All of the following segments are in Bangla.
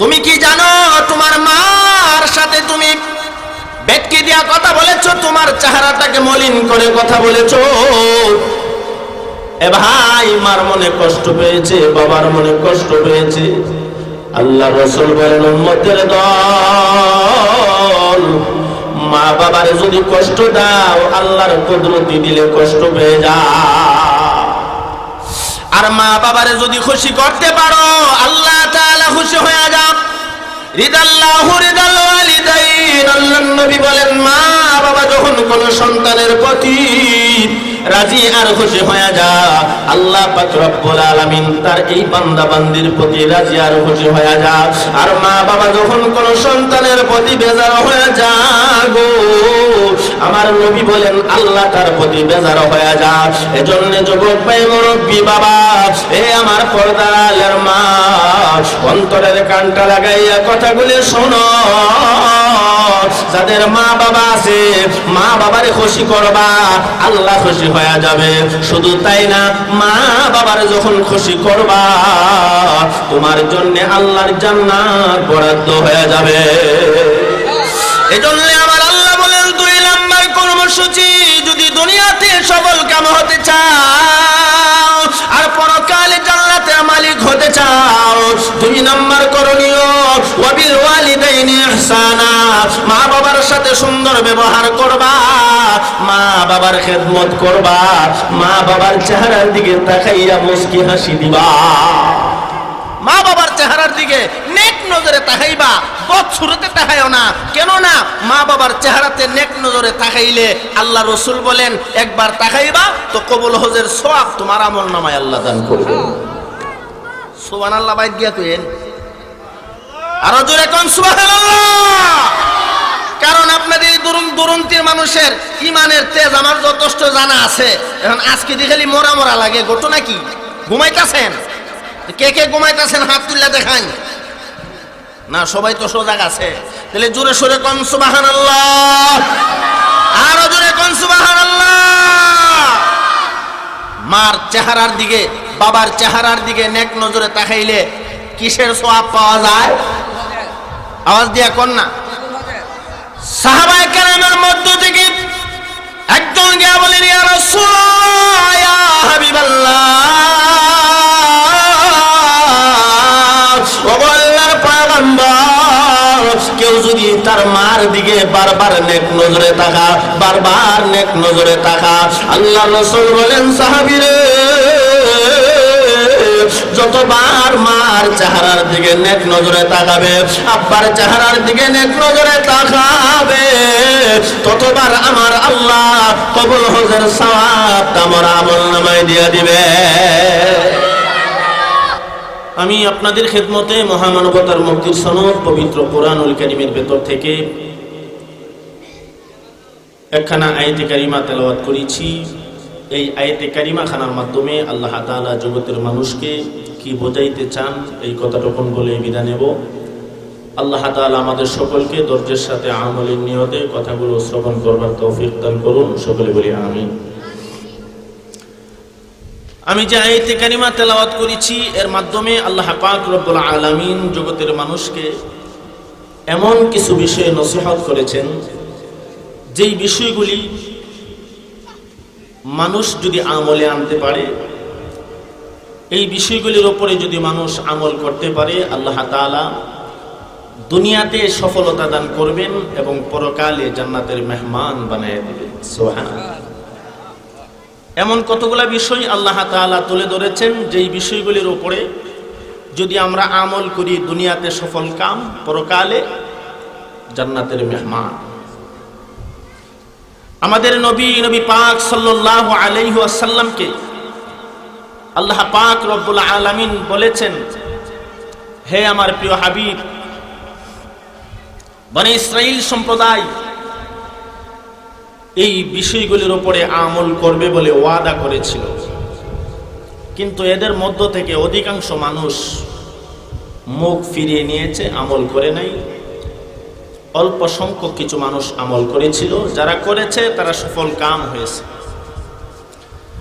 তুমি কি জানো তোমার মার সাথে তুমি বেটকে দিয়া কথা বলেছ? তোমার চেহারাটাকে মলিন করে কথা বলেছ? এ ভাই, মার মনে কষ্ট পেয়েছে, বাবার মনে কষ্ট পেয়েছে। আল্লাহ রসুল বলেন, উম্মতের দল মা বাবারে যদি কষ্ট দাও, আল্লাহর কুদরতি দিলে কষ্ট পেয়ে যা আর মা বাবারে যদি খুশি করতে পারো, আল্লাহ তাআলা খুশি হয়ে যা রিদাল্লাহু রিদাল ওয়ালিদাইন আল্লাহর নবী বলেন, মা বাবা যখন কোন সন্তানের প্রতি রাজি আর খুশি হয়ে যা আল্লাহ পাক রব্বুল আলামিন তার এই বান্দা বান্দির প্রতি রাজি আর খুশি হয়ে যা আর মা বাবা যখন কোন সন্তানের প্রতি বেজার হয়ে যা গো আমার নবী বলেন, আল্লাহ তার প্রতি বেজার হয়ে যা। এজন্য যুবক ভাই, মুরব্বী বাবা, এ আমার পর্দালের মা, অন্তরের কানটা লাগাইয়া কথাগুলি শোনো। যাদের মা বাবা আছে, মা বাবারে খুশি করবা, আল্লাহ খুশি হয়ে যাবে। শুধু তাই না, মা বাবারে যখন খুশি করবা, তোমার জন্য আল্লাহর জান্নাত বরাদ্দ হয়ে যাবে। এজন্য আমার কর্মসূচি যদি দুনিয়াতে সফল কাম হতে চাও? আর পরকালে জান্নাতের মালিক হতে চাও? দুই নাম্বার করণীয়, ওয়াবিল ওয়ালিদাইনি ইহসানা। মা বাবার সাথে সুন্দর ব্যবহার করবা, মা বাবার খেদমত করবা, মা বাবার চেহারার দিকে তাকাইয়া মুস্কি হাসি দিবা। মা বাবার চেহারার দিকে নজরে তাকাইবা সুরতে তাকাইও না। কেন না মা বাবার চেহারাতে নেক নজরে তাকাইলে আল্লাহ রসুল বলেন, একবার তাকাইবা তো কবুল হজের সোয়াব তোমার আমল নামায় আল্লাহ দান করবে। আল্লাহ বাইদ কইেন। আরও জোরে কোন, সুবহানাল্লাহ! কারণ আপনাদের এই মানুষের ইমানের তেজ আমার যথেষ্ট জানা আছে। এখন আজকে দেখলি মোরা মোরা লাগে, ঘটনা কি? ঘুমাইতাছেন? কে কে ঘুমাইতেছেন হাত তুললে দেখান। না, সবাই তো সজাগ আছে তাহলে জোরে সোরে কন সুবাহান আরও জোরে কন সুবাহান মার চেহারার দিকে, বাবার চেহারার দিকে নেক নজরে তাকাইলে কিসের সোয়াব পাওয়া যায়? আওয়াজ দিয়া কন না। সাহাবায়ে কেরামের মধ্য থেকে তার মার দিকে বারবার নেক নজরে তাকা, বারবার নেক নজরে তাকা। আল্লাহ রাসূল বলেন, সাহাবীরে, যতবার মার চেহারার দিকে নেক নজরে তাকাবে, আব্বার চেহারার দিকে নেক নজরে তাকাবে, ততবার আমার আল্লাহ কবুল হজের সওয়াব আমার আমল নামায় দিয়ে দিবে। আমি আপনাদের খেদমতে মহামানবতার মুক্তির সনদ পবিত্র কোরআনুল কারিমের ভেতর থেকে একখানা আয়তে কারিমা তেলাওয়াত করেছি। এই আয়তে কারিমা খানার মাধ্যমে আল্লাহ তাআলা জগতের মানুষকে কি বোঝাইতে চান, এই কথাটুকুন বলে বিদায় নেব। আল্লাহ তাআলা আমাদের সকলকে ধৈর্যের সাথে আমলের নিয়তে কথাগুলো শ্রবণ করবার তৌফিক দান করুন। সকলে বলি আমিন। আমি যে আয়াতে কারিমা তেলাওয়াত করেছি, এর মাধ্যমে আল্লাহ পাক রব্বুল আলামিন জগতের মানুষকে এমন কিছু বিষয়ে নসিহত করেছেন, যেই বিষয়গুলি মানুষ যদি আমলে আনতে পারে, এই বিষয়গুলির ওপরে যদি মানুষ আমল করতে পারে, আল্লাহ তাআলা দুনিয়াতে সফলতা দান করবেন এবং পরকালে জান্নাতের মেহমান বানায় দেবেন। সুবহানাল্লাহ। এমন কতগুলা বিষয় আল্লাহ তাআলা তুলে ধরেছেন, যেই বিষয়গুলির উপরে যদি আমরা আমল করি দুনিয়াতে সফল কাম, পরকালে জান্নাতের মেহমান। আমাদের নবী নবী পাক সাল্লাল্লাহু আলাইহি ওয়াসাল্লামকে আল্লাহ পাক রব্বুল আলামিন বলেছেন, হে আমার প্রিয় হাবিব, বনে ইসরাইল সম্প্রদায় এই বিষয়গুলির উপরে আমল করবে বলে ওয়াদা করেছিল। কিন্তু এদের মধ্য থেকে অধিকাংশ মানুষ মুখ ফিরিয়ে নিয়েছে, আমল করে নাই। অল্প সংখ্যক কিছু মানুষ আমল করেছিল, যারা করেছে তারা সফল কাম হয়েছে।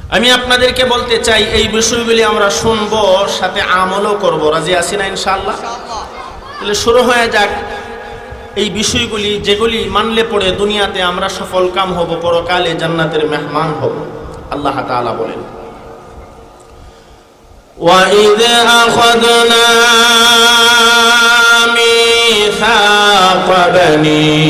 আমি আপনাদেরকে বলতে চাই, এই বিষয়গুলি আমরা শুনব, সাথে আমলও করব। রাজি আসি না ইনশাল্লাহ তাহলে শুরু হয়ে যাক। এই বিষয়গুলি যেগুলি মানলে পড়ে দুনিয়াতে আমরা সফল কাম হব পরকালে জান্নাতের মেহমান হব আল্লাহ তাআলা বলেন وإذ أخذنا ميثاق بني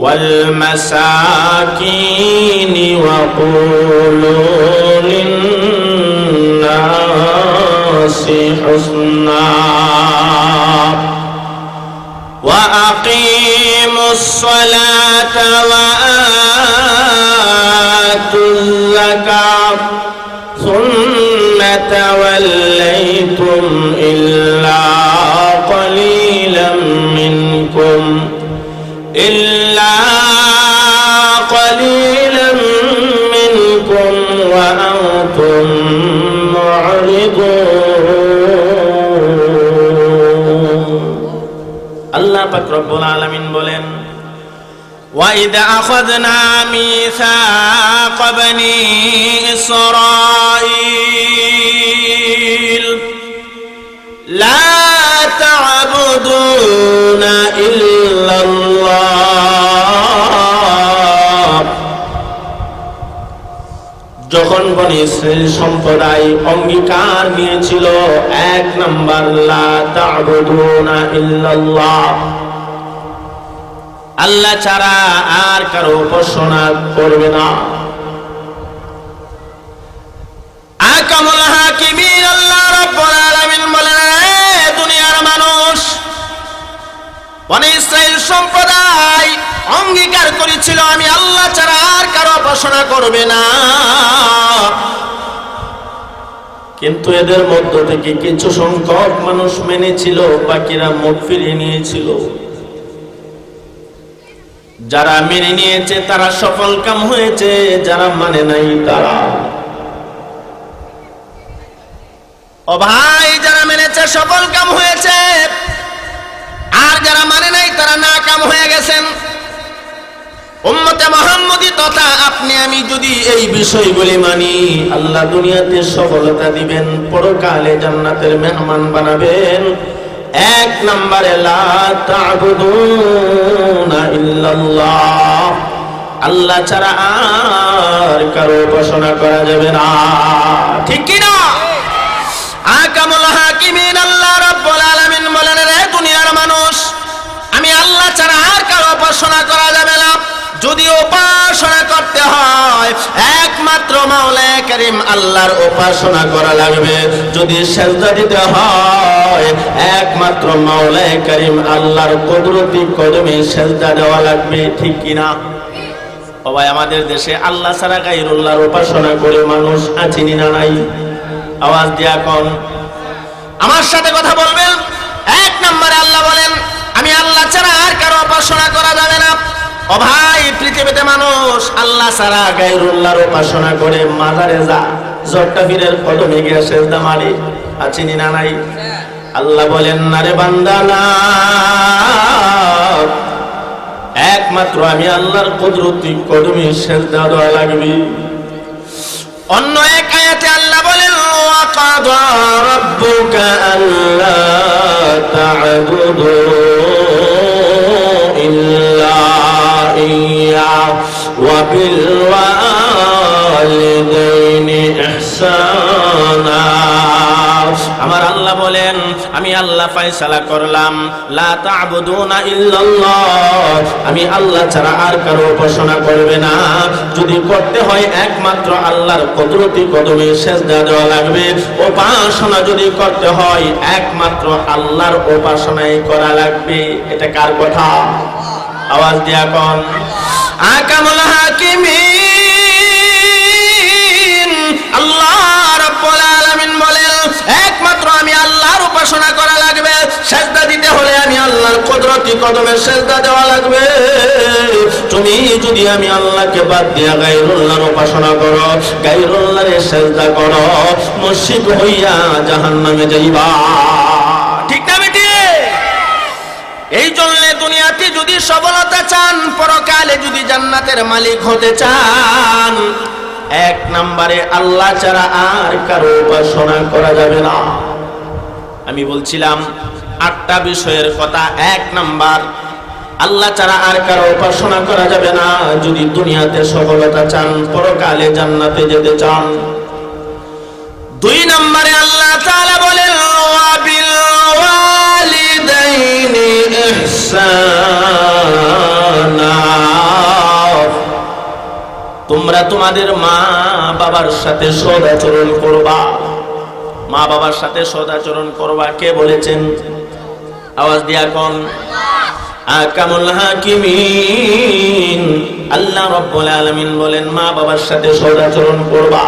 والمساكين وقولوا للناس حسنا. وأقيموا الصلاة وآتوا الزكاة. ثم توليتم إلا قليلا منكم. إلا وأنتم معرضون আল্লাহ পাক রব্বুল আলামিন বলেন وإذ أخذنا ميثاق بني إسرائيل لا تعبدون إلا الله যখন বনি ইসরায়েল সম্প্রদায় অঙ্গীকার নিয়েছিল, এক নাম্বার আল্লাহ ছাড়া আর কারও উপাসনা করবে না। সম্প্রদায় অঙ্গীকার করেছিল, আমি আল্লাহ ছাড়া আর কারও উপাসনা করবে না। কিন্তু এদের মধ্য থেকে কিছু সংখ্যক মানুষ মেনেছিল, বাকিরা মুখ ফিরিয়ে নিয়েছিল। যারা মেনে নিয়েছে, তারা সফল কাম হয়েছে, যারা মানে নাই, তারা। ও ভাই, যারা মেনেছে, সফল কাম হয়েছে। আর যারা মানে নাই, তারা না কাম হয়ে গেছেন। উম্মতে মোহাম্মদী তথা আপনি, আমি যদি এই বিষয়গুলি মানি, আল্লাহ দুনিয়াতে সফলতা দিবেন, পরকালে জান্নাতের মেহমান বানাবেন। এক নম্বরে আল্লাহ ছাড়া আর কারও উপাসনা করা যাবে না। ঠিক কি না? আকামুল হাকিমিন, আল্লাহ রাব্বুল আলামিন বলেন, রে দুনিয়ার মানুষ, আমি আল্লাহ ছাড়া আর কারও উপাসনা করা যাবে না। যদি উপাসনা করতে হয়, একমাত্র মাওলা করিম আল্লাহর উপাসনা করা লাগবে। যদি সেজদা দিতে হয়, একমাত্র মাওলায়ে করিম আল্লাহর কুদরতি কদমে সেজদা দেওয়া লাগবে, ঠিক কিনা সবাই আমাদের দেশে আল্লাহ ছাড়া গাইরুল্লাহর উপাসনা করে মানুষ আছিনি না নাই? আওয়াজ দিয়া কম আমার সাথে কথা বলবেন? এক নম্বরে আল্লাহ বলেন, আমি আল্লাহ ছাড়া আর কারও উপাসনা করা যাবে না। অভাই পৃথিবীতে মানুষ, আল্লাহ সারা গায়রুল্লাহর উপাসনা করে মাজারে যা জট্টা ফিরের কদমে গিয়া সেজদা মারি। আর চিনি না নাই? আল্লাহ বলেন, না রে বান্দা, না। একমাত্র আমি আল্লাহর কুদরতি কদমে সেজদা দেওয়া লাগবে। অন্য এক আয়াতে আল্লাহ বলেন, ওয়া কাদা রাব্বুকা আল্লা তা'বুদু। আমার আল্লাহ বলেন, আমি আল্লাহ ফয়সালা করলাম। লা তা'বুদুনা ইল্লাল্লাহ। আমি আল্লাহ ছাড়া আর কারও উপাসনা করবে না। যদি করতে হয় একমাত্র আল্লাহর কুদরতি কদমে সেজদা দেওয়া লাগবে। উপাসনা যদি করতে হয় একমাত্র আল্লাহর উপাসনাই করা লাগবে। এটা কার কথা? আওয়াজ দিয়া কন। আকামুল হাকিমিন, আল্লাহ রাব্বুল আলামিন বলেন, একমাত্র আমি আল্লাহর উপাসনা করা লাগবে, সেজদা দিতে হলে আমি আল্লাহর কুদরতি কদমের দেওয়া লাগবে। তুমি যদি আমি আল্লাহকে বাদ দিয়া গাইরুল্লাহর উপাসনা করো গাইরুল্লাহরে সেজদা করো মুশরিক হইয়া জাহান্নামে যাইবা। চান, পরকালে যদি জান্নাতের মালিক হতে চান, এক নম্বরে আল্লাহ ছাড়া আর কারও উপাসনা করা যাবে না। আমি বলছিলাম, আটটা বিষয়ের কথা, এক নাম্বার, আল্লাহ ছাড়া আর কারও উপাসনা করা যাবে না, যদি দুনিয়াতে সফলতা চান, পরকালে জান্নাতে যেতে চান। দুই নম্বরে আল্লাহ তাআলা বলেন ওয়াবিল ওয়ালিদাইনি ইহসানা। তোমরা তোমাদের মা বাবার সাথে সদাচরণ করবা। মা বাবার সাথে সদাচরণ করবা, কে বলেছেন? আওয়াজ দিয়া কোন। আকামুল হাকিমিন, আল্লাহ রব্বুল আলামিন বলেন, মা বাবার সাথে সদাচরণ করবা।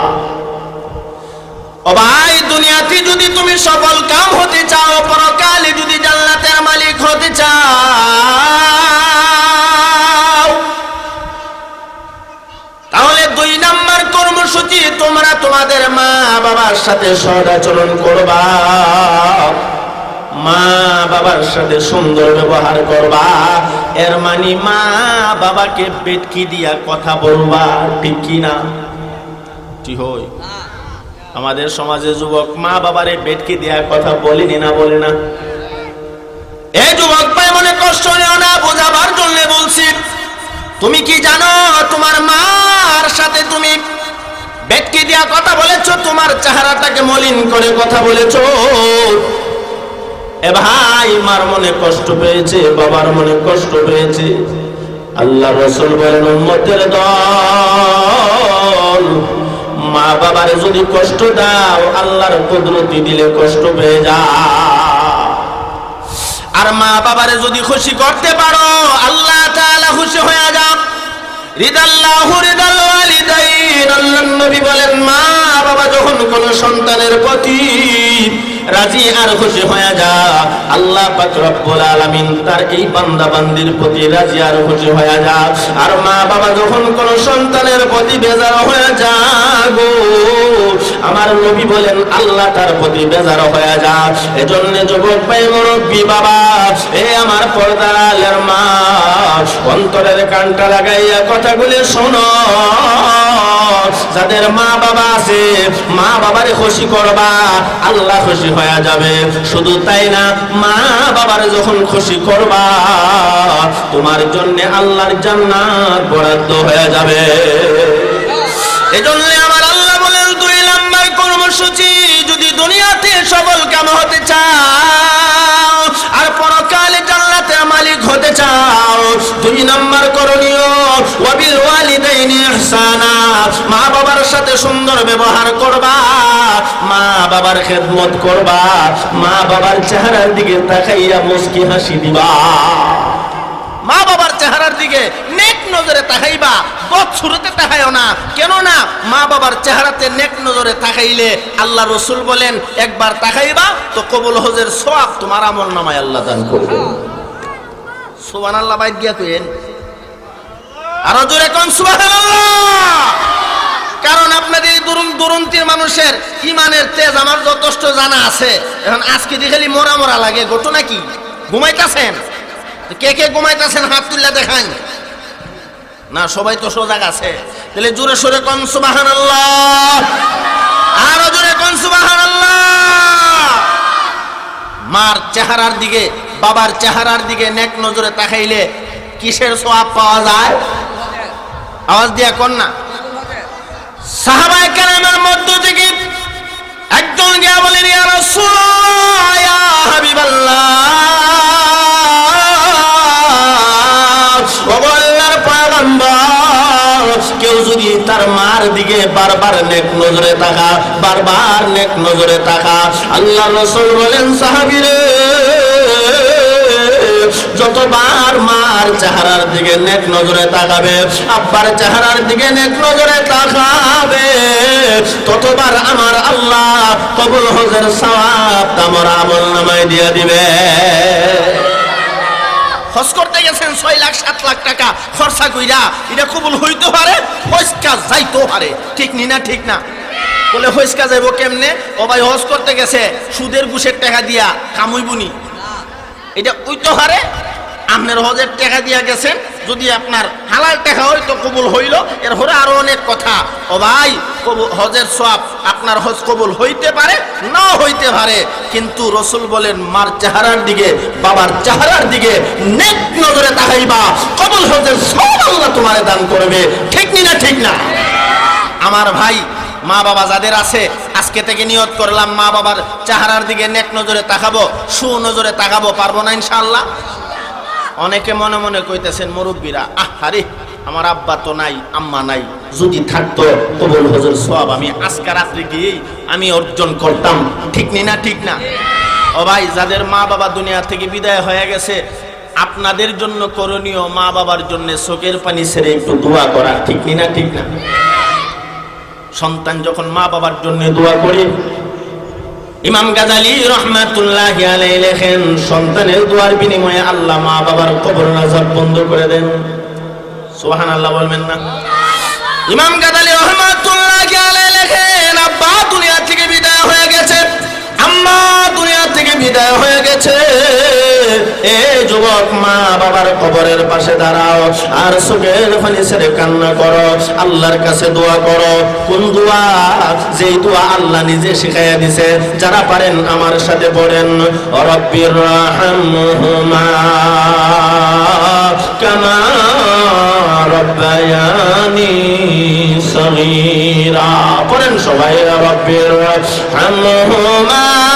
ও ভাই, দুনিয়াতে যদি তুমি সফল কাম হতে চাও, পরকালে যদি জান্নাতের মালিক হতে চাও কর্মসূচি তোমরা তোমাদের মা বাবার সাথে সদাচরণ করবা? মা বাবার সাথে সুন্দর ব্যবহার করবা। এর মানে মা বাবাকে বেটকি দিয়া কথা বলবা, ঠিক কি না? কি হই আমাদের সমাজে যুবক মা বাবারে বেটকি দিয়া কথা বলিনি না বলে না? এ যুবক ভাই, মনে কষ্ট নিও না বোঝাবার জন্য বলছি, তুমি কি জানো তোমার মার সাথে তুমি ব্যক্তি কথা বলেছ, তোমার চেহারাটাকে মলিন করে কথা বলেছ। এ ভাই, মার মনে কষ্ট পেয়েছে, বাবার মনে কষ্ট পেয়েছে। আল্লাহ রসুল বলেন, উম্মতের দল, মা বাবারে যদি কষ্ট দাও, আল্লাহর কুদরতি দিলে কষ্ট পেয়ে যা। আর মা বাবারে যদি খুশি করতে পারো, আল্লাহ তাআলা খুশি হয়ে যান রিদাল্লাহু রিদাল ওয়ালিদাইন আল্লাহর সন্তানের রাজি আর রাজি আর মা, বাবা কোন সন্তানের বেজার হয়ে যা গো, আমার নবী বলেন, আল্লাহ তার প্রতি বেজার হয়ে যা। এজন্য যুবক ভাই, মুরব্বী, বাবা, এ আমার পর্দার মা, অন্তরের কানটা লাগাইয়া কথাগুলি শোনো। যাদের মা বাবা আছে, মা বাবারে খুশি করবা, আল্লাহ খুশি হয়ে যাবে। শুধু তাই না, মা বাবারে যখন খুশি করবা, তোমার জন্য আল্লাহর জান্নাত বরাদ্দ হয়ে যাবে। এজন্য আমার আল্লাহ বলেন, দুই নাম্বার কর্মসূচি, যদি দুনিয়াতে সফল কাম হতে চাও, আর পরকালে জান্নাতের মালিক হতে চাও, দুই নাম্বার করণীয় মা বাবার সাথে সুন্দর ব্যবহার করবা, মা বাবার খেদমত করবা, মা বাবার চেহারার দিকে তাকাইয়া মুস্কি হাসি দিবা। মা বাবার চেহারার দিকে নেক নজরে তাকাইবা, বৎসুরতে তাকাইও না। কেন না মা বাবার চেহারাতে নেক নজরে তাকাইলে আল্লাহ রসুল বলেন, একবার তাকাইবা তো কবুল হজের সোয়াব তোমার আমল নামায় আল্লাহ দান করবে। সুবান আল্লাহ বাইদ গিয়া কইেন আরও জোরে কোন কারণ আপনাদের এই দুরুন, দুরন্তির মানুষের ইমানের তেজ আমার যথেষ্ট জানা আছে। এখন আজকে দেখলি মোরা মোরা লাগে, ঘটনা কি? ঘুমাইতাছেন? কে কে ঘুমাইতেছেন, হাত তুললে দেখান। না, সবাই তো সজাগ আছে। তাহলে জোরে সোরে কন সুবাহান আরও জোরে কন সুবাহান মার চেহারার দিকে, বাবার চেহারার দিকে নেক নজরে তাকাইলে কিসের সোয়াব পাওয়া যায়? আওয়াজ দিয়া কন না। সাহাবায়ে কেরামের মধ্য থেকে একজন গিয়া বলেন, ইয়া রাসূলুল্লাহ, ইয়া হাবিবাল্লাহ কেউ যদি তার মার দিকে বারবার নেক নজরে তাকা বারবার নেক নজরে তাকা আল্লাহ রসুল বলেন, সাহাবীরে যতবার মার চেহারার দিকে নেক নজরে তাকাবে, আব্বার চেহারার দিকে নেক নজরে তাকাবে, ততবার আমার আল্লাহ কবুল হজের সওয়াব তামর আমল নামায় দিয়ে দিবে। হজ করতে গেছেন ছয় লাখ, সাত লাখ টাকা। খরচা কইরা এটা কবুল হইতে পারে হজকা যাইতেও পারে। ঠিক নি না, ঠিক না? বলে হজকা যাইব কেমনে? ও ভাই হজ করতে গেছে, সুদের ঘুষের টাকা দিয়া কামুই কামুইবুনি। এটা উইতো হারে আপনার হজের টাকা দিয়া গেছেন, যদি আপনার হালাল টাকা হয় তো কবুল হইল। এর হরে আরও অনেক কথা। ও ভাই হজের সব আপনার হজ কবুল হইতে পারে না হইতে পারে। কিন্তু রসুল বলেন, মার চেহারার দিকে, বাবার চেহারার দিকে নেক নজরে তাকাইবা। কবুল হজের সব আল্লাহ তোমারে দান করবে। ঠিক না ঠিক না? আমার ভাই মা বাবা যাদের আছে, আজকে থেকে নিয়ত করলাম মা বাবার চেহারার দিকে নেক নজরে তাকাবো, সু নজরে তাকাবো, পারব না ইনশাল্লাহ অনেকে মনে মনে কইতেছেন, মুরব্বীরা, আহ আরে আমার আব্বা তো নাই, আম্মা নাই, যদি থাকতো, কবুল হজর সব আমি আজকে রাত্রে গিয়েই আমি অর্জন করতাম। ঠিক নি না ঠিক না? ও ভাই, যাদের মা বাবা দুনিয়া থেকে বিদায় হয়ে গেছে, আপনাদের জন্য করণীয় মা বাবার জন্য চোখের পানি ছেড়ে একটু দোয়া করা, ঠিক নি না ঠিক না? সন্তান যখন মা বাবার জন্য দোয়া করে, ইমাম গাজালি রহমাতুল্লাহ আলাই লেখেন, সন্তানের দোয়ার বিনিময়ে আল্লাহ মা বাবার কবর নাজার বন্ধ করে দেন। সোহান আল্লাহ বলবেন না? ইমাম গাজালি রহমাতুল্লাহ লেখেন, আব্বা, দুনিয়া থেকে বিদায় হয়ে গেছে। আম্মা থেকে বিদায় হয়ে গেছে। এ যুবক মা বাবার কবরের পাশে দাঁড়াও আর চোখের পানি ছেড়ে কান্না করো। আল্লাহর কাছে দোয়া করো। কোন দোয়া? যেই দোয়া আল্লাহ নিজে শিখাইয়া দিছে। যারা পারেন আমার সাথে পড়েন। রব্বির রাহমহুমা। কামা রব্বায়ানি সগীরা। পড়েন সবাই রব্বির রাহমহুমা।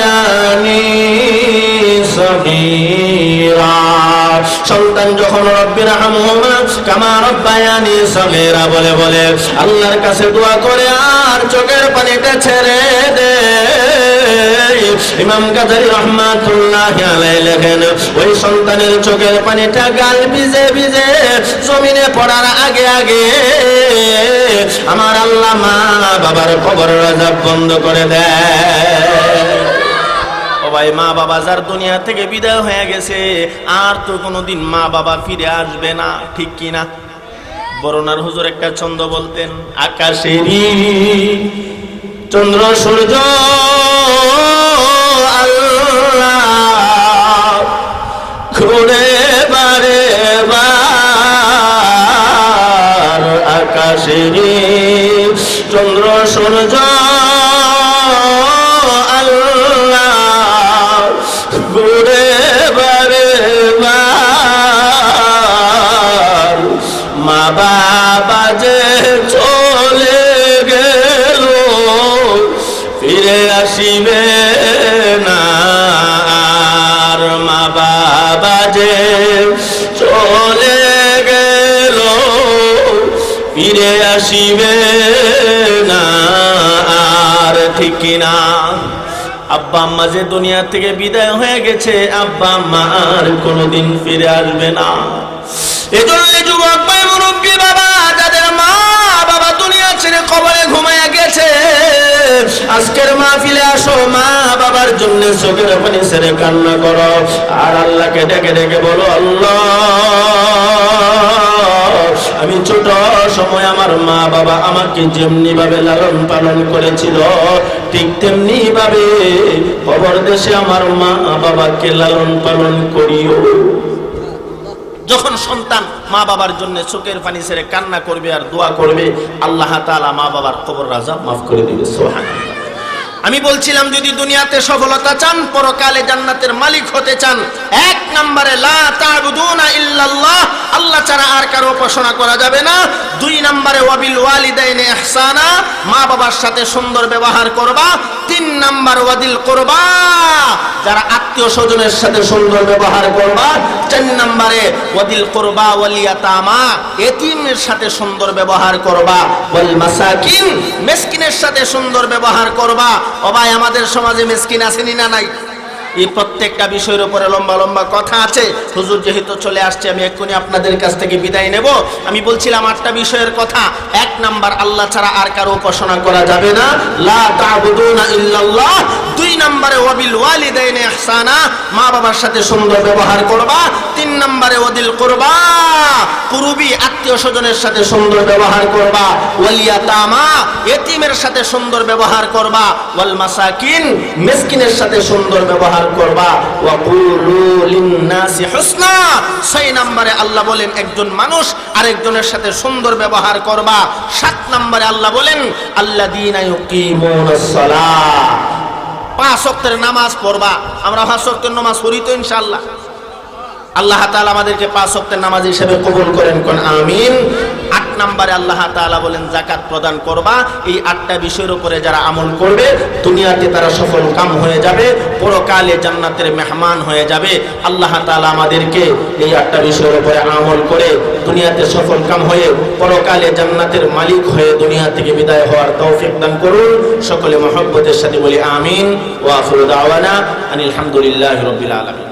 সামায়ানি সহিরা সন্তান যখন রব্বির কামা রব্বায়ানি সহিরা বলে বলে, আল্লাহর কাছে দোয়া করে আর চোখের পানিটা ছেড়ে দে। ইমাম কাদারি রহমাতুল্লাহ আলাই লেখেন, ওই সন্তানের চোখের পানিটা গাল ভিজে ভিজে জমিনে পড়ার আগে আগে আমার আল্লাহ মা বাবার খবর রাজা বন্ধ করে দেয়। ভাই মা বাবা যার দুনিয়া থেকে বিদায় হয়ে গেছে, আর তো কোনোদিন মা বাবা ফিরে আসবে না, ঠিক কি না? বরনার হুজুর একটা ছন্দ বলতেন, আকাশেরই চন্দ্র সূর্য না, আর ঠিক কিনা আব্বা আম্মা যে দুনিয়া থেকে বিদায় হয়ে গেছে, আব্বা আম্মা আর কোনোদিন ফিরে আসবে না। এজন্য যুবক ভাই বাবা, যাদের মা বাবা দুনিয়া ছেড়ে কবরে ঘুমায় গেছে আজকের মাহফিলে আসো, মা বাবার জন্য চোখের পানি ছেড়ে কান্না করো। আর আল্লাহকে ডেকে ডেকে বলো, আল্লাহ, আমি ছোট সময় আমার মা বাবা আমাকে যেমনি ভাবে লালন পালন করেছিল, ঠিক তেমনি ভাবে খবর দেশে আমার মা বাবাকে লালন পালন করিও। যখন সন্তান মা বাবার জন্য চোখের পানি ছেড়ে কান্না করবে আর দোয়া করবে, আল্লাহ তাআলা মা বাবার খবর রাজা মাফ করে দিবে, সুবহানাল্লাহ। আমি বলছিলাম, যদি দুনিয়াতে সফলতা চান, পরকালে জান্নাতের মালিক হতে চান, এক নম্বরে আল্লাহ ছাড়া আর কারও উপাসনা করা যাবে না। দুই নম্বরে ওয়াবিল ওয়ালিদাইনি ইহসানা, মা বাবার সাথে সুন্দর ব্যবহার করবা তিন নাম্বার ওয়াদিল করবা, যারা আত্মীয় স্বজনের সাথে সুন্দর ব্যবহার করবা। চার নাম্বারে ওয়াদিল করবা ওয়ালিয়াতামা এতিমের সাথে সুন্দর ব্যবহার করবা। ওয়াল মাসাকিন, মিসকিনের সাথে সুন্দর ব্যবহার করবা। ও ভাই আমাদের সমাজে মিসকিন আসেনি না নাই? এই প্রত্যেকটা বিষয়ের উপরে লম্বা লম্বা কথা আছে। হুজুর যেহেতু চলে আসছে, আমি এক্ষুনি আপনাদের কাছ থেকে বিদায় নেব। আমি বলছিলাম আটটা বিষয়ের কথা। এক নাম্বার, আল্লাহ ছাড়া আর কারও উপাসনা করা যাবে না। লা তা'বুদুনা ইল্লাল্লাহ। দুই নম্বরে, ওয়াবিল ওয়ালিদাইনি ইহসানা। মা বাবার সাথে সুন্দর ব্যবহার করবা। তিন নম্বরে ওদিল করবা। কুরুবি আত্মীয় স্বজনের সাথে সুন্দর ব্যবহার করবা। ওয়ালিয়া তামা এতিমের সাথে সুন্দর ব্যবহার করবা। ওয়াল মাসাকিন, মিসকিনের সাথে সুন্দর ব্যবহার করবা। ওয়া কুলু ছয় নম্বরে আল্লাহ বলেন, একজন মানুষ আরেকজনের সাথে সুন্দর ব্যবহার করবা। সাত নম্বরে আল্লাহ বলেন ইউকিমুনাস সালাহ পাঁচ ওয়াক্তের নামাজ পড়বা। আমরা পাঁচ ওয়াক্তের নামাজ পড়ি তো ইনশাআল্লাহ। আল্লাহ তাআলা আমাদেরকে পাঁচ ওয়াক্তের নামাজ হিসেবে কবুল করেন। কোন আমিন? আট নম্বরে আল্লাহ তাআলা বলেন জাকাত প্রদান করবা। এই আটটা বিষয়ের উপরে যারা আমল করবে, দুনিয়াতে তারা সফল কাম হয়ে যাবে, পরকালে জান্নাতের মেহমান হয়ে যাবে। আল্লাহ তাআলা আমাদেরকে এই আটটা বিষয়ের উপরে আমল করে দুনিয়াতে সফল কাম হয়ে, পরকালে জান্নাতের মালিক হয়ে দুনিয়া থেকে বিদায় হওয়ার তৌফিক দান করুন। সকলে মহব্বতের সাথে বলি, আমিন। ওয়া আখিরু দাওয়ানা আনিল হামদুলিল্লাহি রাব্বিল আলামিন।